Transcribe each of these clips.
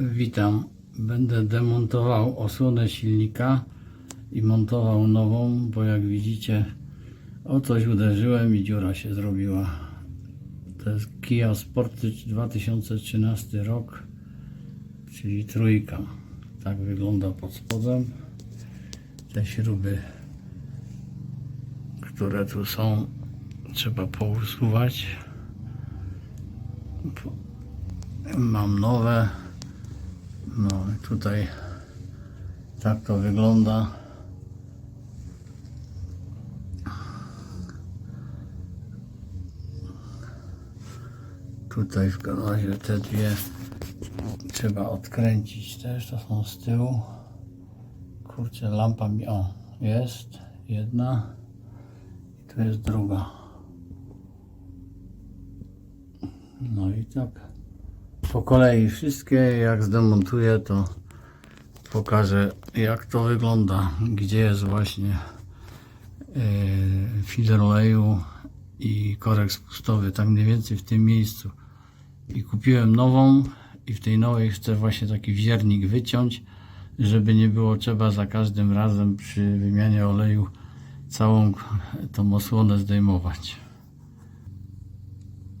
Witam. Będę demontował osłonę silnika i montował nową, bo jak widzicie o coś uderzyłem i dziura się zrobiła. To jest Kia Sportage 2013 rok, czyli trójka. Tak wygląda pod spodem. Te śruby, które tu są, trzeba pousuwać. Mam nowe. No i tutaj tak to wygląda. Tutaj w razie te dwie trzeba odkręcić też, to są z tyłu. Kurczę, lampa mi, o, jest jedna i tu jest druga. No i tak po kolei wszystkie. Jak zdemontuję, to pokażę, jak to wygląda. Gdzie jest właśnie yy, filtr oleju i korek spustowy. Tak mniej więcej w tym miejscu. I kupiłem nową i w tej nowej chcę właśnie taki wziernik wyciąć, żeby nie było trzeba za każdym razem przy wymianie oleju całą tą osłonę zdejmować.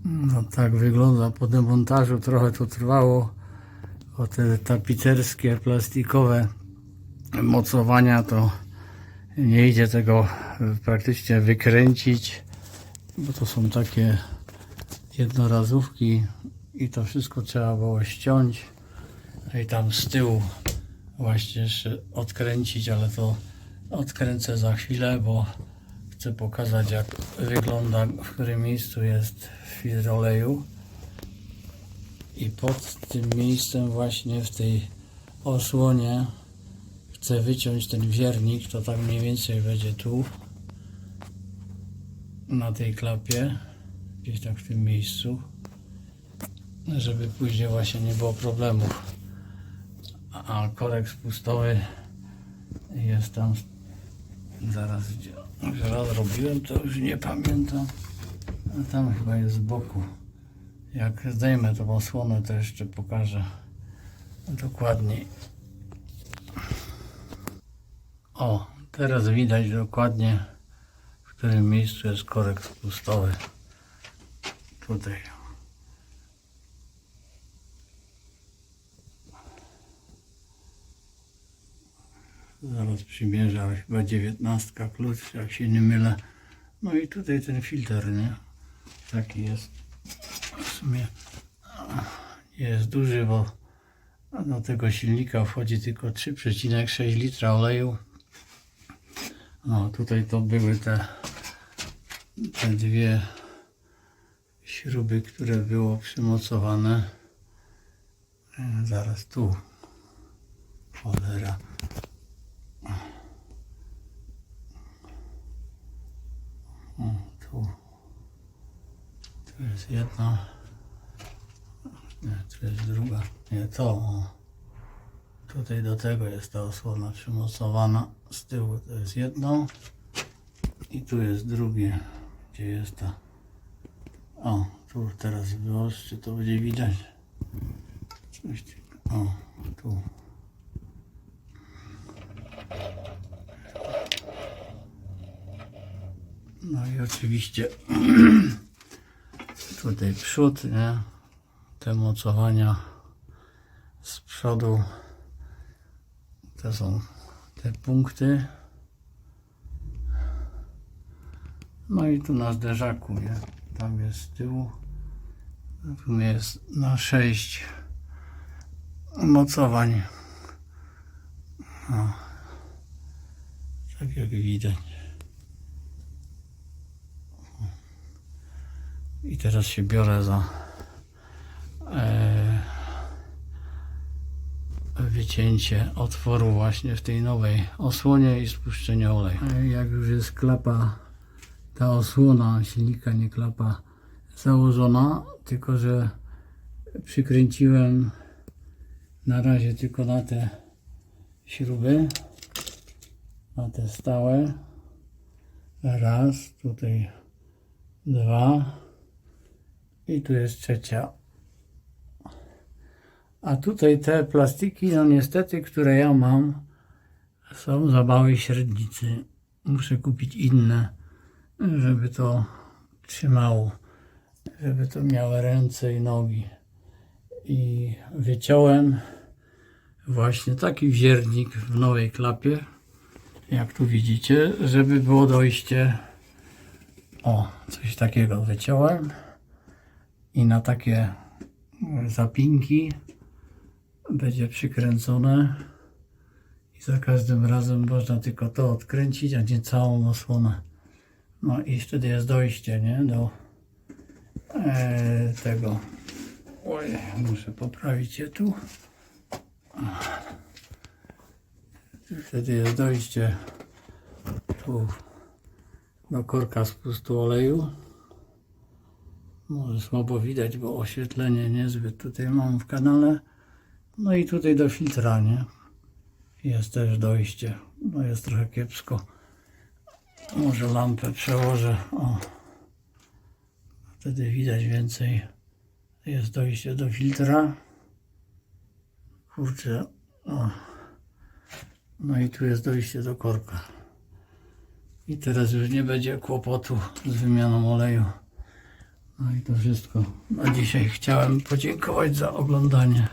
No tak wygląda po demontażu. Trochę to trwało. O te tapicerskie, plastikowe mocowania to nie idzie tego praktycznie wykręcić, bo to są takie jednorazówki i to wszystko trzeba było ściąć. No i tam z tyłu właśnie jeszcze odkręcić, ale to odkręcę za chwilę, bo chcę pokazać jak wygląda, w którym miejscu jest filtr oleju i pod tym miejscem właśnie w tej osłonie chcę wyciąć ten wiernik, to tak mniej więcej będzie tu na tej klapie gdzieś tak w tym miejscu żeby później właśnie nie było problemów. A korek spustowy jest tam zaraz gdzie raz robiłem to już nie pamiętam. A tam chyba jest z boku. Jak zdejmę tą osłonę to jeszcze pokażę dokładniej. O teraz widać dokładnie w którym miejscu jest korek spustowy. Tutaj Zaraz przymierzę, ale chyba dziewiętnastka klucz, jak się nie mylę. No i tutaj ten filtr, nie? Taki jest. W sumie nie jest duży, bo do tego silnika wchodzi tylko 3,6 litra oleju. No tutaj to były te, te dwie śruby, które było przymocowane. E, Zaraz tu. Cholera. O, tu. Tu jest jedna. Nie, tu jest druga. Nie, to. O. Tutaj do tego jest ta osłona przymocowana. Z tyłu to jest jedno. I tu jest drugie. Gdzie jest ta. O, tu teraz wyostrzy, to będzie widać. O, tu. No i oczywiście tutaj przód, nie? Te mocowania z przodu. To są te punkty. No i tu na zderzaku, nie? Tam jest z tyłu. Tu jest na 6 mocowań. O. Tak jak widać. I teraz się biorę za e, wycięcie otworu właśnie w tej nowej osłonie i spuszczenie oleju. E, Jak już jest klapa, ta osłona silnika, nie klapa założona, tylko że przykręciłem na razie tylko na te śruby, na te stałe. Raz, tutaj dwa. I tu jest trzecia. A tutaj te plastiki, no niestety, które ja mam, są za małej średnicy. Muszę kupić inne, żeby to trzymało, żeby to miało ręce i nogi. I wyciąłem właśnie taki wziernik w nowej klapie, jak tu widzicie, żeby było dojście. O, coś takiego wyciąłem i na takie zapinki będzie przykręcone i za każdym razem można tylko to odkręcić, a nie całą osłonę. No i wtedy jest dojście, nie? Do e, tego. Oj, muszę poprawić je tu. Wtedy jest dojście tu do korka spustu oleju. Może słabo widać, bo oświetlenie niezbyt tutaj mam w kanale. No i tutaj do filtra, nie? Jest też dojście. No jest trochę kiepsko. Może lampę przełożę. O. Wtedy widać więcej. Jest dojście do filtra. Kurczę. O. No i tu jest dojście do korka. I teraz już nie będzie kłopotu z wymianą oleju. No i to wszystko na dzisiaj. Chciałem podziękować za oglądanie.